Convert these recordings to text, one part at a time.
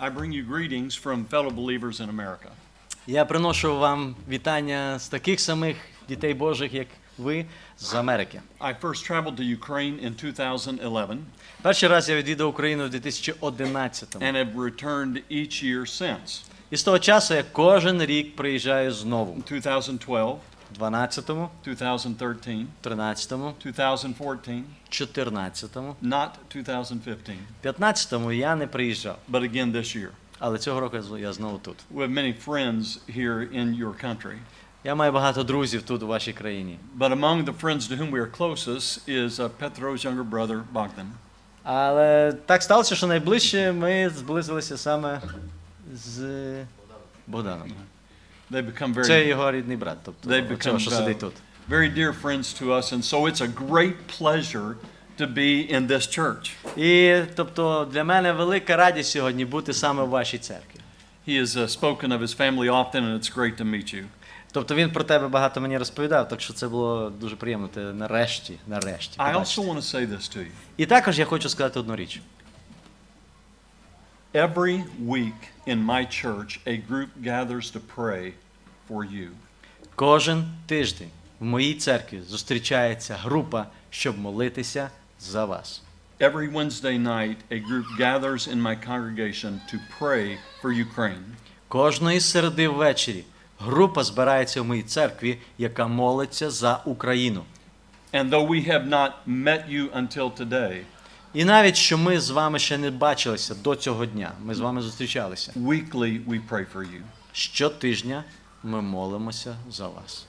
I bring you greetings from fellow believers in America. Я приношу вам вітання з таких самих дітей Божих, як ви, з Америки. I first traveled to Ukraine in 2011 Перший раз я відвідав Україну в 2011-му. and have returned each year since. І з того часу я кожен рік приїжджаю знову. In 2012, В 12-му, 2013, 13-му, 2014, 14-му, not 2015, 15-му я не приїжджав. but again this year. Але цього року я знову тут. We have many friends here in your country, Я маю багато друзів тут, у вашій країні. but among the friends to whom we are closest is uh, Petro's younger brother, Bogdan. Але так сталося, що найближче ми зблизилися саме з Богданом. They become Це very, його рідний брат, тобто they цього, become що uh, сидить тут. very dear friends to us, and so it's a great pleasure to be in this church. І тобто для мене велика радість сьогодні бути саме в вашій церкві. He has uh, spoken of his family often, and it's great to meet you. Тобто він про тебе багато мені розповідав, так що це було дуже приємно. Ти нарешті, нарешті. I побачити. also want to say this to you. І також я хочу сказати одну річ. Every week in my church, a group gathers to pray for you. Кожен тиждень в моїй церкві зустрічається група, щоб молитися за вас. Every Wednesday night, a group gathers in my congregation to pray for Ukraine. Кожної середи ввечері група збирається в моїй церкві, яка молиться за Україну. And though we have not met you until today, І навіть що ми з вами ще не бачилися до цього дня, ми з вами зустрічалися. weekly we pray for you. Щотижня ми молимося за вас.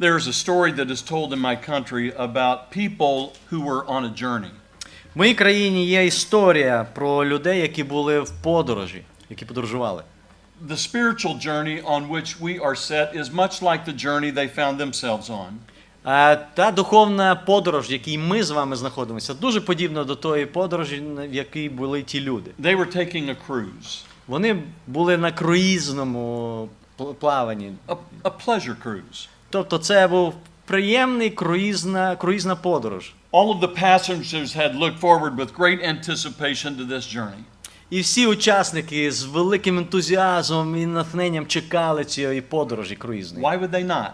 There's a story that is told in my country about people who were on a journey. В моїй країні є історія про людей, які були в подорожі, які подорожували. The spiritual journey on which we are set is much like the journey they found themselves on. А та духовна подорож, в якій ми з вами знаходимося, дуже подібна до тої подорожі, в якій були ті люди. They were taking a cruise, Вони були на круїзному плаванні. a, a pleasure cruise. Тобто це був приємний круїзна, круїзна подорож. All of the passengers had looked forward with great anticipation to this journey. І всі учасники з великим ентузіазмом і натхненням чекали цієї подорожі круїзної. Why would they not?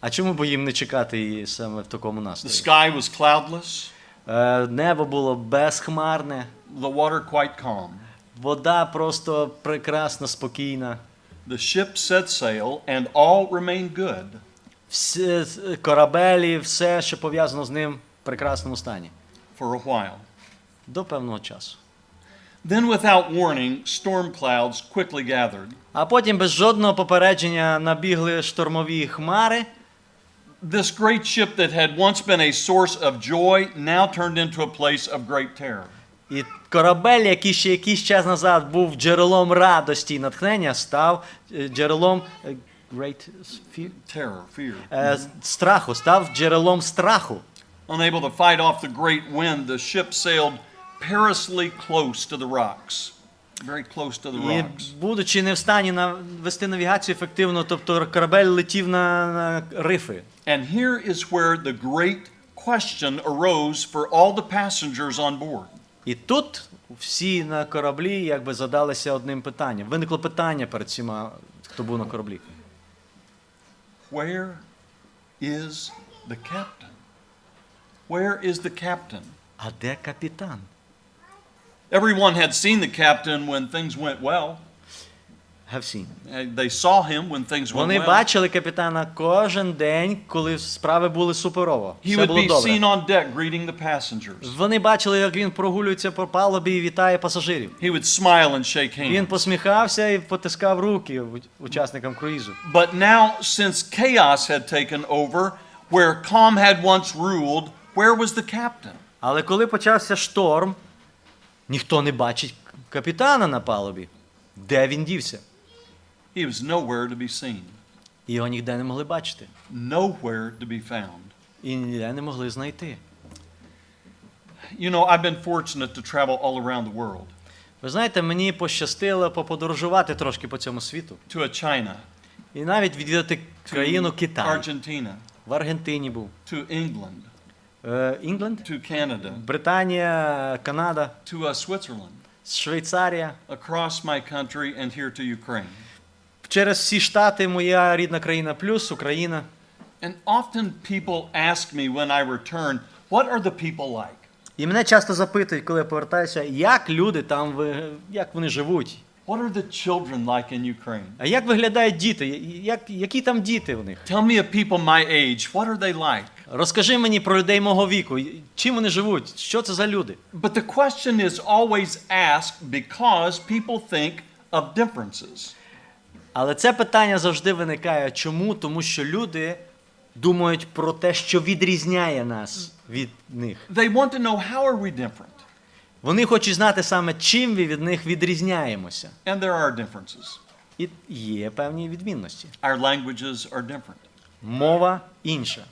А чому б їм не чекати її саме в такому The sky was cloudless, Е, Небо було безхмарне, the water quite calm. вода просто прекрасна, спокійна. The ship set sail, and all remained good. Всі корабелі, все, що пов'язано з ним, в прекрасному стані. for a while. До певного часу. Then, without warning, storm clouds quickly gathered. А потім без жодного попередження набігли штормові хмари, This great ship that had once been a source of joy now turned into a place of great terror. і корабель, який ще якийсь час назад був джерелом радості і натхнення, став е, джерелом е, great fear? Terror, fear. Е, страху, став джерелом страху. Unable to fight off the great wind, the ship sailed perilously close to the rocks. Very close to the rocks. І будучи не в стані вести навігацію ефективно, тобто корабель летів на, на рифи. And here is where the great question arose for all the passengers on board. І тут всі на кораблі якби задалися одним питанням. Виникло питання перед всіма, хто був на кораблі. Where is the captain? Where is the captain? А де капітан? Everyone had seen the captain when things went well. Have seen. They saw him when things went Вони well. бачили капітана кожен день, коли справи були суперово. He Все would було be добре. seen on deck greeting the passengers. Вони бачили, як він прогулюється по палубі і вітає пасажирів. He would smile and shake Він hands. посміхався і потискав руки у- учасникам круїзу. But now, since chaos had taken over, where calm had once ruled, where was the captain? Але коли почався шторм, ніхто не бачить капітана на палубі. Де він дівся? He was nowhere to be seen, І його ніде не могли бачити. nowhere to be found. І ніде не могли знайти. You know, I've been fortunate to travel all around the world Ви знаєте, мені пощастило поподорожувати трошки по цьому світу. to a China, І навіть відвідати країну to Китай. Argentina, В Аргентині був. to England, Е, Інгленд? to Canada, Британія, Канада, to uh, Switzerland, Швейцарія. across my country, and here to Ukraine. Через всі штати моя рідна країна плюс Україна. And often people ask me when I return, what are the people like? І мене часто запитують, коли я повертаюся, як люди там як вони живуть. What are the children like in Ukraine? А як виглядають діти? Як, які там діти в них? Tell me of people my age. What are they like? Розкажи мені про людей мого віку. Чим вони живуть? Що це за люди? But the question is always asked because people think of differences. Але це питання завжди виникає. Чому? Тому що люди думають про те, що відрізняє нас від них. They want to know how are we different? Вони хочуть знати саме, чим ми від них відрізняємося. And there are differences. І є певні відмінності. Our languages are different. Мова інша.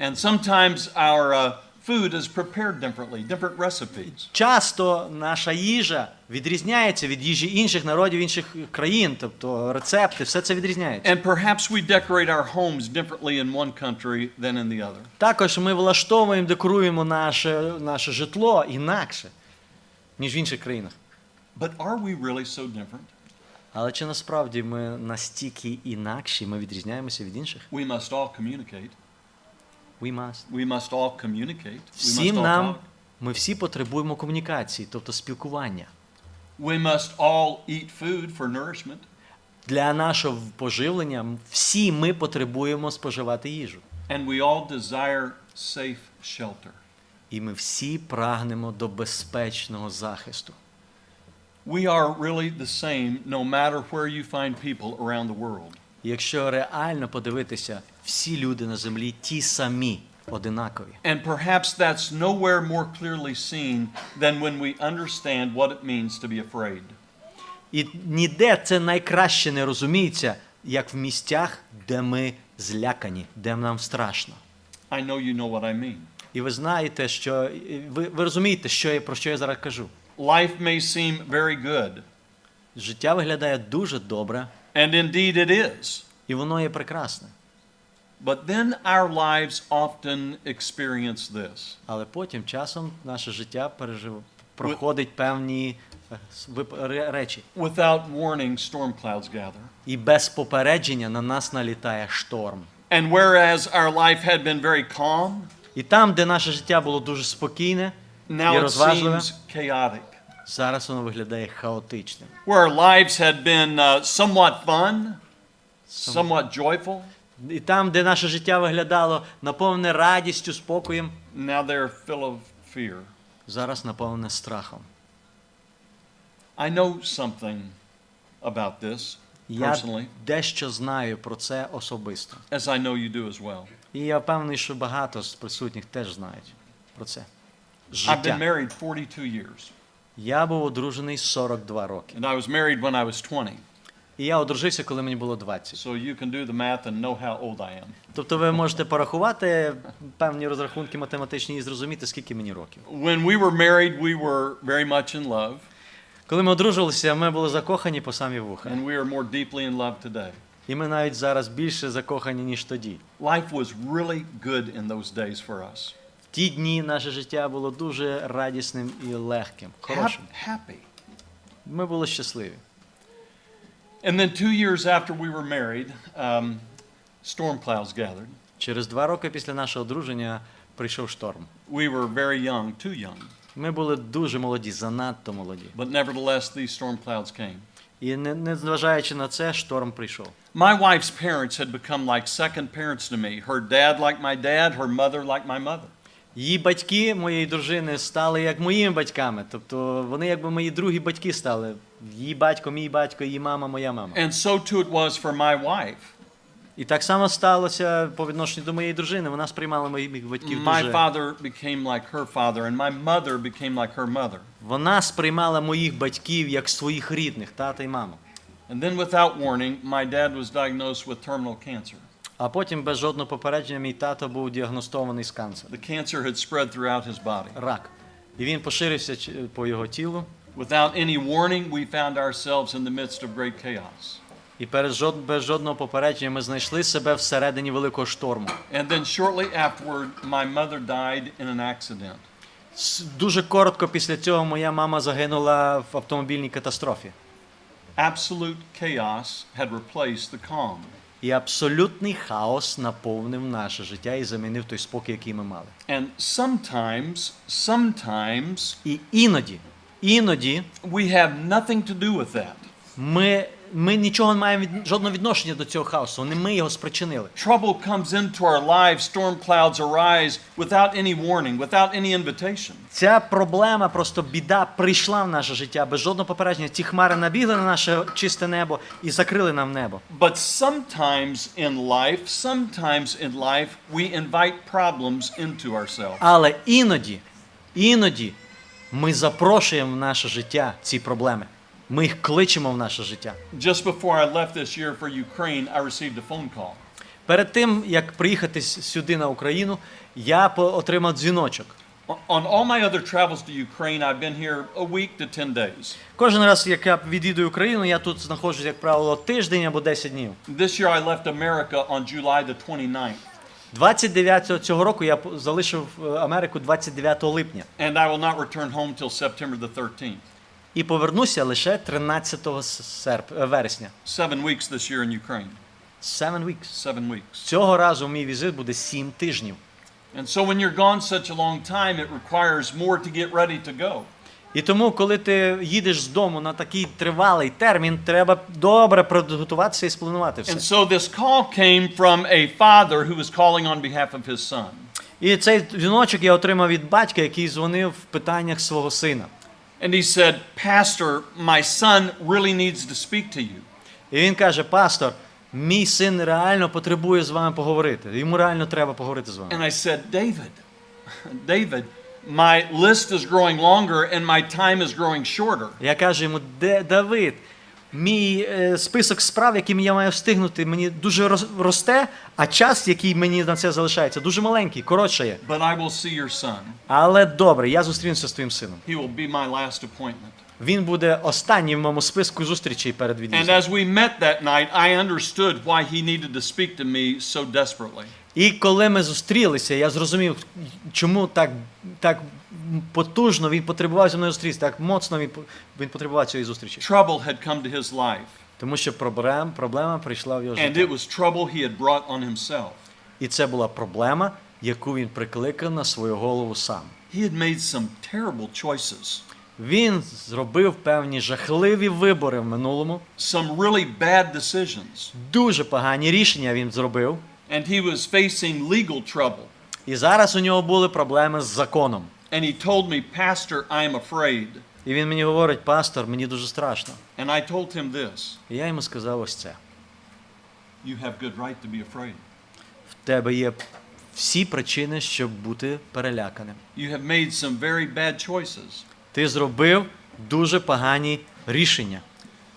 And sometimes our uh, food is prepared differently, different recipes. Часто наша їжа відрізняється від їжі інших народів, інших країн, тобто рецепти, все це відрізняється. And perhaps we decorate our homes differently in one country than in the other. Також ми влаштовуємо, декоруємо наше, наше житло інакше, ніж в інших країнах. But are we really so different? Але чи насправді ми настільки інакші, ми відрізняємося від інших? We must all communicate. We must. We must all communicate. Всім нам ми всі потребуємо комунікації, тобто спілкування. We must all eat food for nourishment. Для нашого поживлення всі ми потребуємо споживати їжу. And we all desire safe shelter. І ми всі прагнемо до безпечного захисту. We are really the same no matter where you find people around the world. Якщо реально подивитися, всі люди на землі ті самі, одинакові. And perhaps that's nowhere more clearly seen than when we understand what it means to be afraid. І ніде це найкраще не розуміється, як в місцях, де ми злякані, де нам страшно. I know you know what I mean. І ви знаєте, що ви, ви розумієте, що я про що я зараз кажу. Life may seem very good, Життя виглядає дуже добре, and indeed it is. і воно є прекрасне. But then our lives often experience this. Але потім часом наше життя пережив... проходить певні е, речі. Without warning, storm clouds gather. І без попередження на нас налітає шторм. And whereas our life had been very calm, І там, де наше життя було дуже спокійне і now it розважливе, seems chaotic. Зараз воно виглядає хаотичним. Where our lives had been uh, somewhat fun, somewhat joyful, І там, де наше життя виглядало наповнене радістю, спокоєм, now they're full of fear. зараз наповнене страхом. I know something about this Я personally, дещо знаю про це особисто. as I know you do as well. І я впевнений, що багато з присутніх теж знають про це. I've been Життя. married 42 years, Я був одружений 42 роки. and I was married when I was 20. І я одружився, коли мені було 20. So you can do the math and know how old I am. Тобто ви можете порахувати певні розрахунки математичні і зрозуміти, скільки мені років. When we were married, we were very much in love, Коли ми одружувалися, ми були закохані по самі вуха. and we are more deeply in love today. І ми навіть зараз більше закохані, ніж тоді. Life was really good in those days for us. В ті дні наше життя було дуже радісним і легким, Hap- хорошим. happy. Ми були щасливі. And then two years after we were married, um, storm clouds gathered. Через два роки після нашого одруження прийшов шторм. We were very young, too young, Ми були дуже молоді, занадто молоді. but nevertheless, these storm clouds came. І не, не зважаючи на це, шторм прийшов. My wife's parents had become like second parents to me. Her dad, like my dad, her mother, like my mother. Її батьки моєї дружини стали як моїми батьками. Тобто вони якби мої другі батьки стали. Її батько, мій батько, її мама, моя мама. And so too it was for my wife. І так само сталося по відношенню до моєї дружини. Вона сприймала моїх батьків My дуже. father became like her father, and my mother became like her mother. Вона сприймала моїх батьків як своїх рідних, тата і маму. And then, without warning, my dad was diagnosed with terminal cancer. А потім без жодного попередження мій тато був діагностований з канцером. The cancer had spread throughout his body. Рак. І він поширився по його тілу. Without any warning, we found ourselves in the midst of great chaos. І без жодного попередження ми знайшли себе всередині великого шторму. And then, shortly afterward, my mother died in an accident. Дуже коротко після цього моя мама загинула в автомобільній катастрофі. Absolute chaos had replaced the calm. І абсолютний хаос наповнив наше життя і замінив той спокій, який ми мали. And sometimes, sometimes І іноді, іноді we have nothing to do with that. ми, ми нічого не маємо від, жодного відношення до цього хаосу. Не ми його спричинили. Trouble comes into our lives, storm clouds arise without any warning, without any invitation. Ця проблема, просто біда, прийшла в наше життя без жодного попередження. Ці хмари набігли на наше чисте небо і закрили нам небо. But sometimes in life, sometimes in life, we invite problems into ourselves. Але іноді, іноді ми запрошуємо в наше життя ці проблеми. Ми їх кличемо в наше життя. Just before I left this year for Ukraine, I received a phone call. Перед тим, як приїхати сюди на Україну, я отримав дзвіночок. On all my other travels to Ukraine, I've been here a week to 10 days. Кожен раз, як я відвідую Україну, я тут знаходжусь, як правило, тиждень або 10 днів. This year I left America on July the 29th, 29 цього року я залишив е, Америку 29 липня and I will not return home till September the 13th. І повернуся лише 13 с- серп... е, вересня. Seven weeks this year in Ukraine. Seven weeks. Seven weeks. Цього разу мій візит буде 7 тижнів. And so when you're gone such a long time, it requires more to get ready to go. І тому, коли ти їдеш з дому на такий тривалий термін, треба добре підготуватися і спланувати And все. so this call came from a father who was calling on behalf of his son. І цей дзвіночок я отримав від батька, який дзвонив в питаннях свого сина. And he said, Pastor, my son really needs to speak to you. І він каже: Пастор, мій син реально потребує з вами поговорити. Йому реально треба поговорити з вами. And I said, David, David, my list is growing longer and my time is growing shorter. Я кажу йому, де Давид, мій е, список справ, яким я маю встигнути, мені дуже рос- росте, а час, який мені на це залишається, дуже маленький, коротшає. But I will see your son. Але добре, я зустрінуся з твоїм сином. He will be my last appointment. Він буде останнім в моєму списку зустрічей перед And від'їздом. as we met that night, I understood why he needed to speak to me so desperately. І коли ми зустрілися, я зрозумів, чому так, так потужно він потребував зі мною зустрітися, так моцно він, він потребував цієї зустрічі. Trouble had come to his life, Тому що проблем, проблема прийшла в його and it was trouble he had brought on himself. І це була проблема, яку він прикликав на свою голову сам. He had made some terrible choices, Він зробив певні жахливі вибори в минулому. some really bad decisions, Дуже погані рішення він зробив. and he was facing legal trouble. І зараз у нього були проблеми з законом. And he told me, Pastor, I am afraid. І він мені говорить, пастор, мені дуже страшно. And I told him this І я йому сказав ось це. You have good right to be afraid. В тебе є всі причини, щоб бути переляканим. You have made some very bad choices. Ти зробив дуже погані рішення.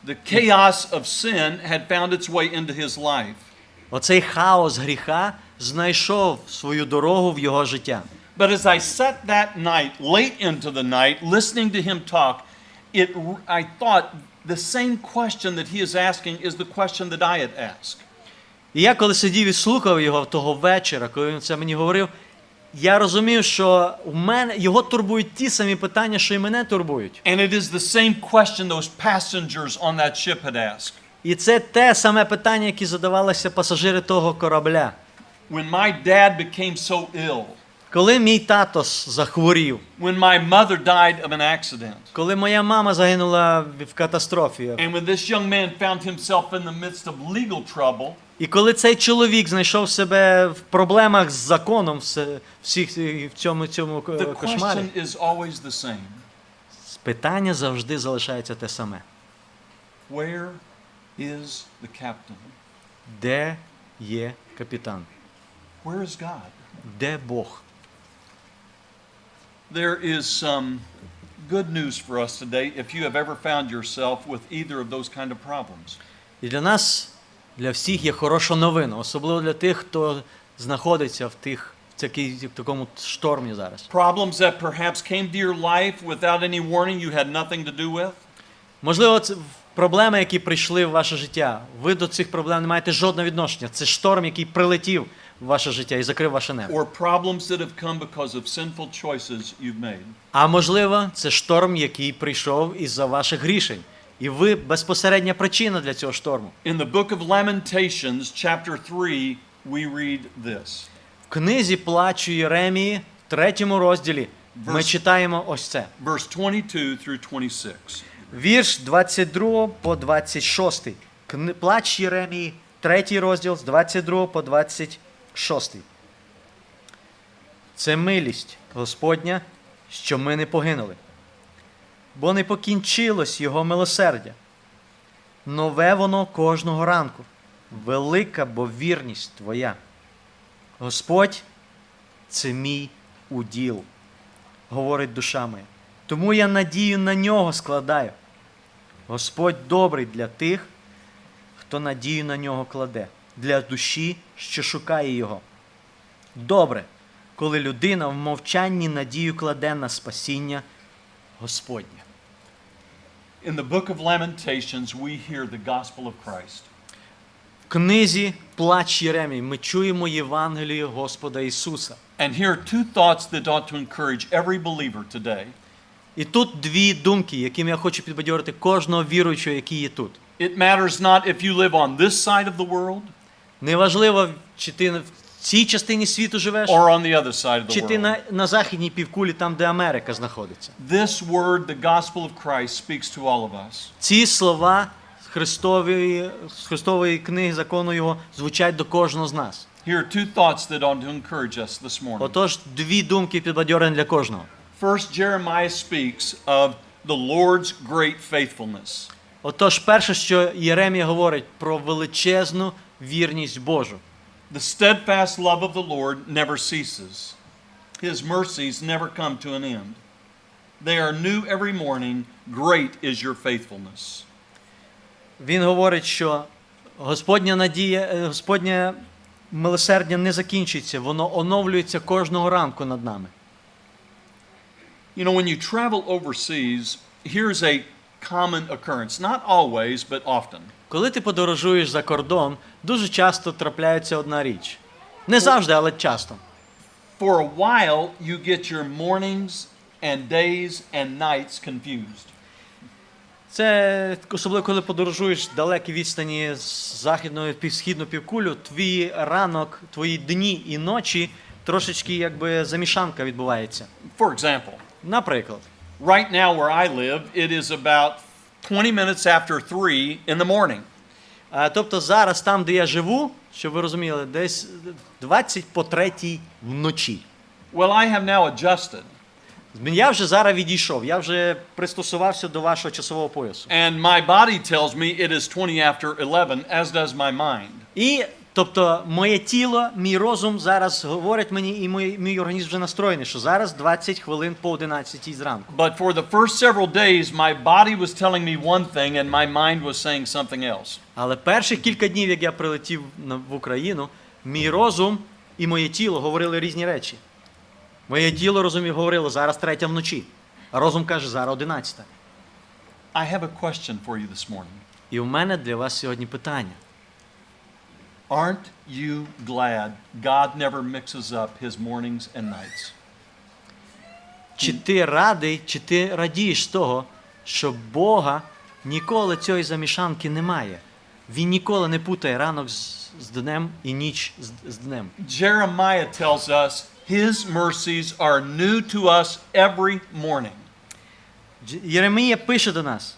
The chaos of sin had found its way into his life. Оцей хаос гріха знайшов свою дорогу в його життя. But as I sat that night, late into the night, listening to him talk, it, I thought the same question that he is asking is the question that I had asked. І я коли сидів і слухав його того вечора, коли він це мені говорив, я розумів, що у мене його турбують ті самі питання, що і мене турбують. And it is the same question those passengers on that ship had asked. І це те саме питання, яке задавалися пасажири того корабля. When my dad became so ill, Коли мій тато захворів, when my mother died of an accident, коли моя мама загинула в катастрофі, and when this young man found himself in the midst of legal trouble, і коли цей чоловік знайшов себе в проблемах з законом всіх в цьому цьому the кошмарі, question is always the same. питання завжди залишається те саме: Where is the captain? де є капітан? Where is God? Де Бог? There is some good news for us today if you have ever found yourself with either of those kind of problems. І для нас, для всіх є хороша новина, особливо для тих, хто знаходиться в тих в, такій, в такому штормі зараз. Problems that perhaps came to your life without any warning you had nothing to do with. Можливо, це проблеми, які прийшли в ваше життя. Ви до цих проблем не маєте жодного відношення. Це шторм, який прилетів. В ваше життя і закрив ваше небо. or problems that have come because of sinful choices you've made. А можливо, це шторм, який прийшов із-за ваших рішень. І ви безпосередня причина для цього шторму. In the book of Lamentations, chapter 3, we read this. В книзі плачу Єремії, третьому розділі, ми читаємо ось це. verse 22 through 26. Вірш 22 по 26. Кни- Плач Єремії, третій розділ з 22 по 26. Це милість Господня, що ми не погинули. Бо не покінчилось Його милосердя. Нове воно кожного ранку. Велика бо вірність Твоя. Господь це мій уділ, говорить душа моя. Тому я надію на нього складаю. Господь добрий для тих, хто надію на нього кладе, для душі, що шукає його. Добре, коли людина в мовчанні надію кладе на спасіння Господнє. In the book of Lamentations, we hear the gospel of Christ. В книзі Плач Єремій ми чуємо Євангелію Господа Ісуса. And here are two thoughts that ought to encourage every believer today. І тут дві думки, якими я хочу підбадьорити кожного віруючого, який є тут. It matters not if you live on this side of the world Неважливо, чи ти в цій частині світу живеш, or on the other side of чи ти world. на, на західній півкулі, там, де Америка знаходиться. This word, the gospel of Christ, speaks to all of us. Ці слова з Христової, з Христової книги закону Його звучать до кожного з нас. Here are two thoughts that ought to encourage us this morning. Отож, дві думки підбадьорені для кожного. First, Jeremiah speaks of the Lord's great faithfulness. Отож, перше, що Єремія говорить про величезну вірність Божу. The steadfast love of the Lord never ceases. His mercies never come to an end. They are new every morning. Great is your faithfulness. Він говорить, що Господня надія, е, Господнє милосердя не закінчиться, воно оновлюється кожного ранку над нами. You know, when you travel overseas, here's a common occurrence. Not always, but often. Коли ти подорожуєш за кордон, дуже часто трапляється одна річ. Не завжди, але часто. For a while, you get your mornings and days and nights confused. Це особливо, коли подорожуєш далекі відстані з західної півсхідну півкулю, твій ранок, твої дні і ночі трошечки якби замішанка відбувається. For example, Наприклад, right now where I live, it is about 20 minutes after 3 in the morning. тобто зараз там, де я живу, щоб ви розуміли, десь 20 по 3 вночі. Well, I have now adjusted, Я вже зараз відійшов, я вже пристосувався до вашого часового поясу. and my body tells me it is 20 after 11, as does my mind. І тобто моє тіло, мій розум зараз говорить мені, і мій, мій організм вже настроєний, що зараз 20 хвилин по 11 зранку. But for the first several days, my body was telling me one thing, and my mind was saying something else. Але перші кілька днів, як я прилетів в Україну, мій розум і моє тіло говорили різні речі. Моє тіло розумів, говорило, зараз третя вночі. А розум каже, зараз одинадцята. I have a question for you this morning. І у мене для вас сьогодні питання. Aren't you glad God never mixes up his mornings and nights? Чи ти радий, чи ти радієш з того, що Бога ніколи цієї замішанки немає? Він ніколи не путає ранок з, з днем і ніч з, з днем. Jeremiah tells us his mercies are new to us every morning. Дж- Єремія пише до нас: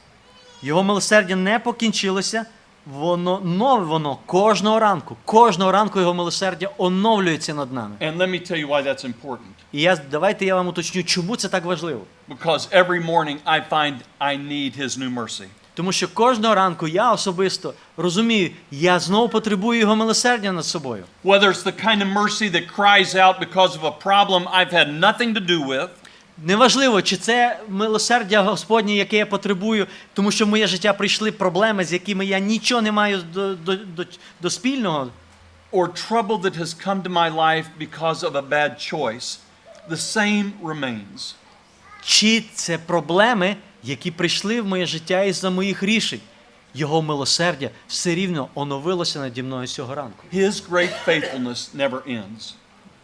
його милосердя не покінчилося, воно нове воно кожного ранку. Кожного ранку його милосердя оновлюється над нами. And let me tell you why that's important. І я давайте я вам уточню, чому це так важливо. Because every morning I find I need his new mercy. Тому що кожного ранку я особисто розумію, я знову потребую його милосердя над собою. Whether it's the kind of mercy that cries out because of a problem I've had nothing to do with, Неважливо, чи це милосердя Господнє, яке я потребую, тому що в моє життя прийшли проблеми, з якими я нічого не маю до, до, до, до спільного, or trouble that has come to my life because of a bad choice, the same remains. чи це проблеми, які прийшли в моє життя із-за моїх рішень. його милосердя все рівно оновилося наді мною цього ранку. His great faithfulness never ends.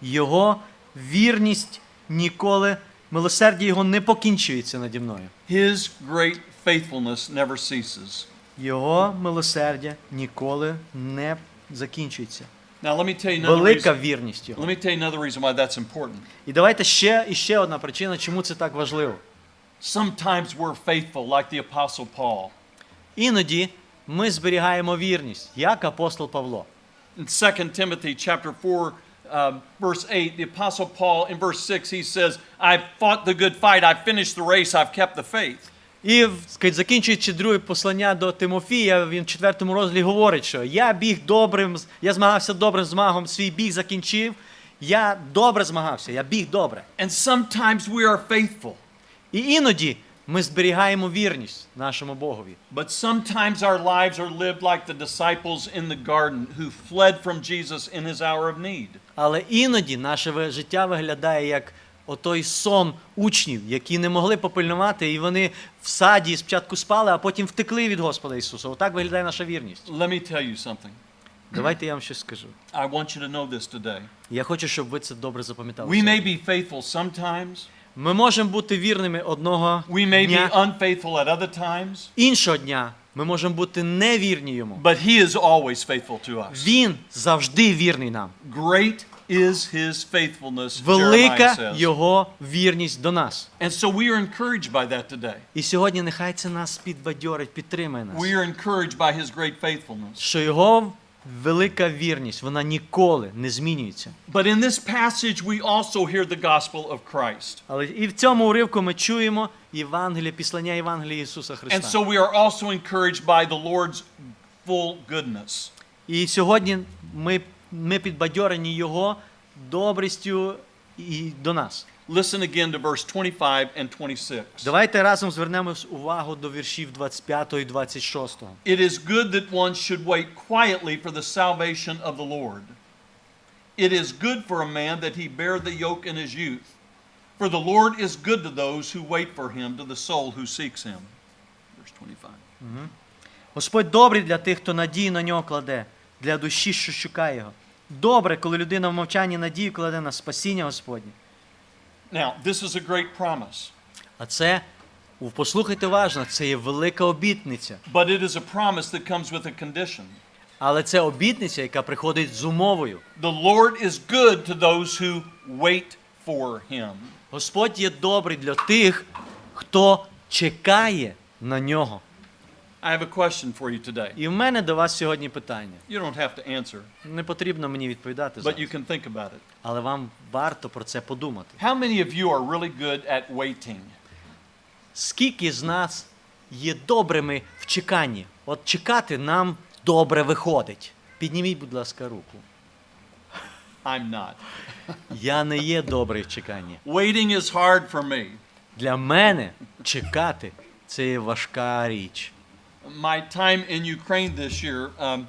Його вірність ніколи, милосердя його не покінчується наді мною. His great faithfulness never ceases. Його милосердя ніколи не закінчується. Now, let me tell you another Велика reason. вірність його. Let me tell you another reason why that's important. І давайте ще і ще одна причина, чому це так важливо. Sometimes we're faithful, like the Apostle Paul. Іноді ми зберігаємо вірність, як апостол Павло. In 2 Timothy chapter 4, um, verse 8, the Apostle Paul, in verse 6, he says, I've fought the good fight, I've finished the race, I've kept the faith. І закінчуючи друге послання до Тимофія, він в четвертому розділі говорить, що я біг добрим, я змагався добрим змагом, свій біг закінчив. Я добре змагався, я біг добре. And sometimes we are faithful, І іноді ми зберігаємо вірність нашому Богові. but sometimes our lives are lived like the disciples in the garden who fled from Jesus in his hour of need. Але іноді наше життя виглядає як отой сон учнів, які не могли попильнувати, і вони в саді спочатку спали, а потім втекли від Господа Ісуса. Отак виглядає наша вірність. Let me tell you something. Давайте я вам щось скажу. I want you to know this today. Я хочу, щоб ви це добре запам'ятали. We may be faithful sometimes, Ми можемо бути вірними одного we may be unfaithful at other times, іншого дня ми можемо бути невірні йому. but he is always faithful to us. Він завжди вірний нам. Great is his faithfulness, Jeremiah Велика says. його вірність до нас. And so we are encouraged by that today. І сьогодні нехай це нас підбадьорить, підтримає нас. We are encouraged by his great faithfulness. що його велика вірність, вона ніколи не змінюється. But in this passage, we also hear the gospel of Christ. Але і в цьому уривку ми чуємо Євангеліє, післання Євангелія Ісуса And so we are also encouraged by the Lord's full goodness. І сьогодні ми, ми підбадьорені Його добрістю і до нас. Listen again to verse 25 and 26. Давайте разом звернемо увагу до віршів 25 і 26. It is good that one should wait quietly for the salvation of the Lord. It is good for a man that he bear the yoke in his youth. For the Lord is good to those who wait for him, to the soul who seeks him. Verse 25. Господь добрий для тих, хто надію на нього кладе, для душі, що шукає його. Добре, коли людина в мовчанні надію кладе на спасіння Господнє. Now, this is a great promise, А це, послухайте уважно, це є велика обітниця. but it is a promise that comes with a condition. Але це обітниця, яка приходить з умовою. The Lord is good to those who wait for him. Господь є добрий для тих, хто чекає на нього. I have a question for you today. І в мене до вас сьогодні питання. You don't have to answer, Не потрібно мені відповідати but you can think about it. але вам варто про це подумати. How many of you are really good at waiting? Скільки з нас є добрими в чеканні? От чекати нам добре виходить. Підніміть, будь ласка, руку. I'm not. Я не є добрий в чеканні. Waiting is hard for me. Для мене чекати це є важка річ. My time in Ukraine this year, um,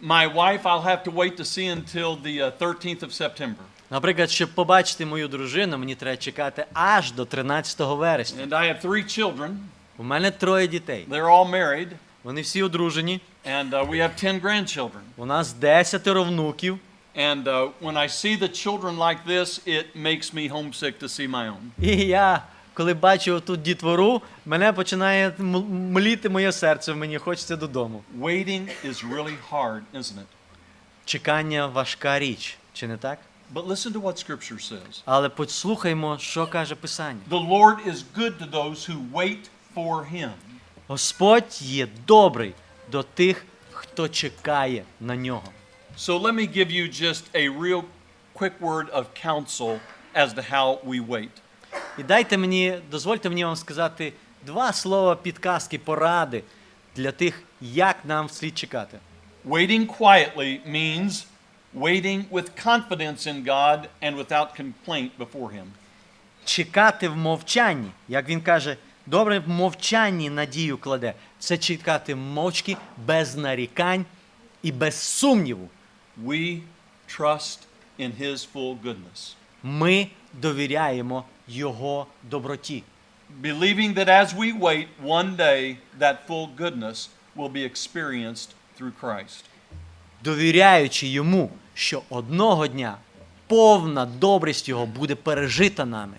my wife I'll have to wait to see until the uh, 13th of September. Наприклад, щоб побачити мою дружину, мені треба чекати аж до 13 вересня. And I have three children. У мене троє дітей. They're all married, Вони всі одружені. and uh, we have 10 grandchildren. У нас десятеро внуків. And uh, when I see the children like this, it makes me homesick to see my own. І я, коли бачу тут дітвору, мене починає мліти моє серце, мені хочеться додому. Waiting is really hard, isn't it? Чекання важка річ, чи не так? But listen to what Scripture says. Але послухаймо, що каже Писання. The Lord is good to those who wait for Him. Господь є добрий до тих, хто чекає на нього. So let me give you just a real quick word of counsel as to how we wait. І дайте мені, дозвольте мені вам сказати два слова підказки, поради для тих, як нам слід чекати. Waiting quietly means waiting with confidence in God and without complaint before Him. Чекати в мовчанні, як він каже, добре в мовчанні надію кладе. Це чекати мовчки без нарікань і без сумніву. We trust in His full goodness, Ми довіряємо Його доброті. believing that as we wait, one day that full goodness will be experienced through Christ. довіряючи йому, що одного дня повна добрість його буде пережита нами.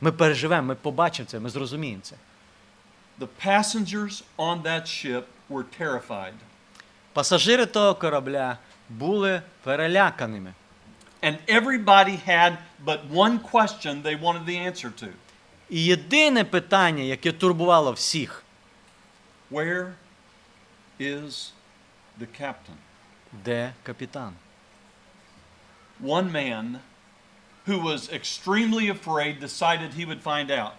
Ми переживемо, ми побачимо це, ми зрозуміємо це. The passengers on that ship were terrified. Пасажири того корабля були переляканими. And everybody had but one question they wanted the answer to І єдине питання, яке турбувало всіх, Where is the captain? де капітан? One man who was extremely afraid decided he would find out.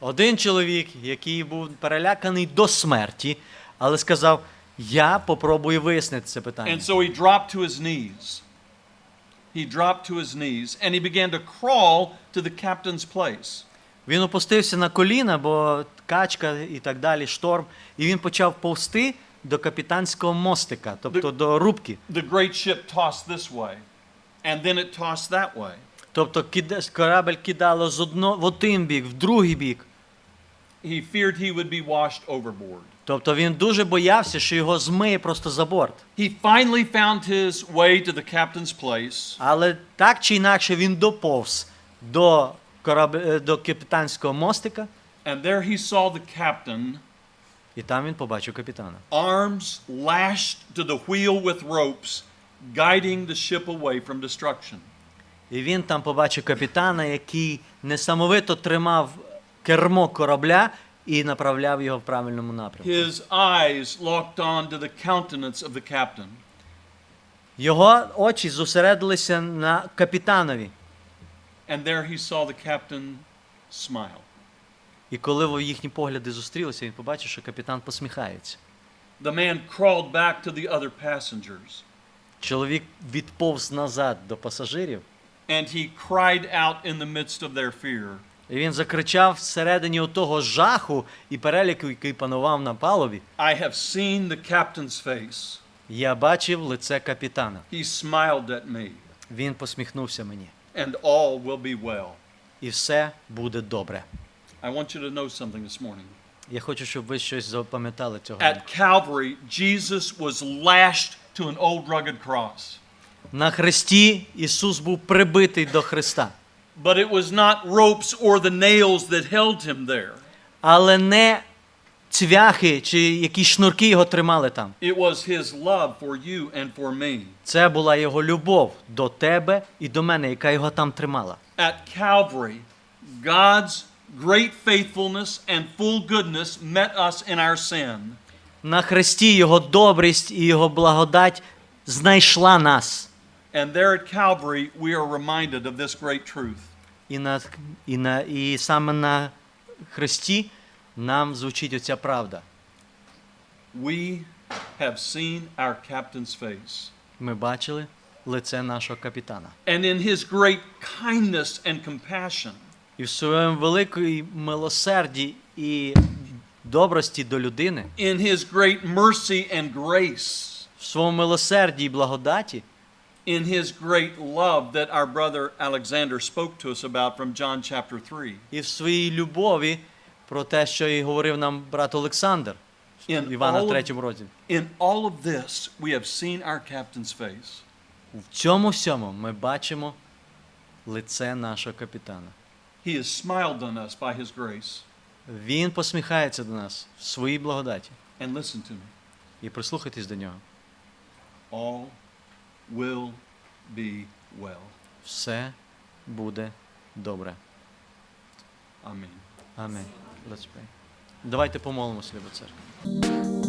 Один чоловік, який був переляканий до смерті, але сказав: Я попробую вияснити це питання. And so he dropped to his knees. He dropped to his knees and he began to crawl to the captain's place. Він опустився на коліна, бо качка і так далі, шторм, і він почав повсти до капітанського мостика, тобто до рубки. The great ship tossed this way, and then it tossed that way. Тобто кида- корабель кидало з одно, в один бік, в другий бік. He feared he would be washed overboard. Тобто він дуже боявся, що його змиє просто за борт. He finally found his way to the captain's place, Але так чи інакше він доповз до, кораб... е, до капітанського мостика, and there he saw the captain, і там він побачив капітана. arms lashed to the wheel with ropes, guiding the ship away from destruction. І він там побачив капітана, який несамовито тримав кермо корабля і направляв його в правильному напрямку. His eyes locked on to the countenance of the captain. Його очі зосередилися на капітанові. And there he saw the captain smile. І коли їхні погляди зустрілися, він побачив, що капітан посміхається. The man crawled back to the other passengers, Чоловік відповз назад до пасажирів, and he cried out in the midst of their fear, і він закричав всередині того жаху і переліку, який панував на палубі. I have seen the captain's face. Я бачив лице капітана. He smiled at me, Він посміхнувся мені. and all will be well. І все буде добре. I want you to know something this morning. Я хочу, щоб ви щось запам'ятали цього. At Calvary, Jesus was lashed to an old rugged cross. На хресті Ісус був прибитий до Христа. But it was not ropes or the nails that held him there. Але не цвяхи чи якісь шнурки його тримали там. It was his love for you and for me. Це була його любов до тебе і до мене, яка його там тримала. At Calvary, God's great faithfulness and full goodness met us in our sin. На хресті його добрість і його благодать знайшла нас. And there at Calvary, we are reminded of this great truth. І, на, і, на, і саме на хресті нам звучить оця правда. We have seen our captain's face. Ми бачили лице нашого капітана. And in his great kindness and compassion, І в своєму великій милосерді і добрості до людини, in his great mercy and grace, в своєму милосерді і благодаті, in his great love that our brother Alexander spoke to us about from John chapter 3. і в своїй любові про те, що і говорив нам брат Олександр In в Івана all, of, 3 розділі. in all of this, we have seen our captain's face. В цьому всьому ми бачимо лице нашого капітана. He has smiled on us by his grace. Він посміхається до нас в своїй благодаті. And listen to me І прислухайтесь до нього. all will be well. Все буде добре. Амінь. Амінь. Let's pray. Давайте помолимося, любо церква.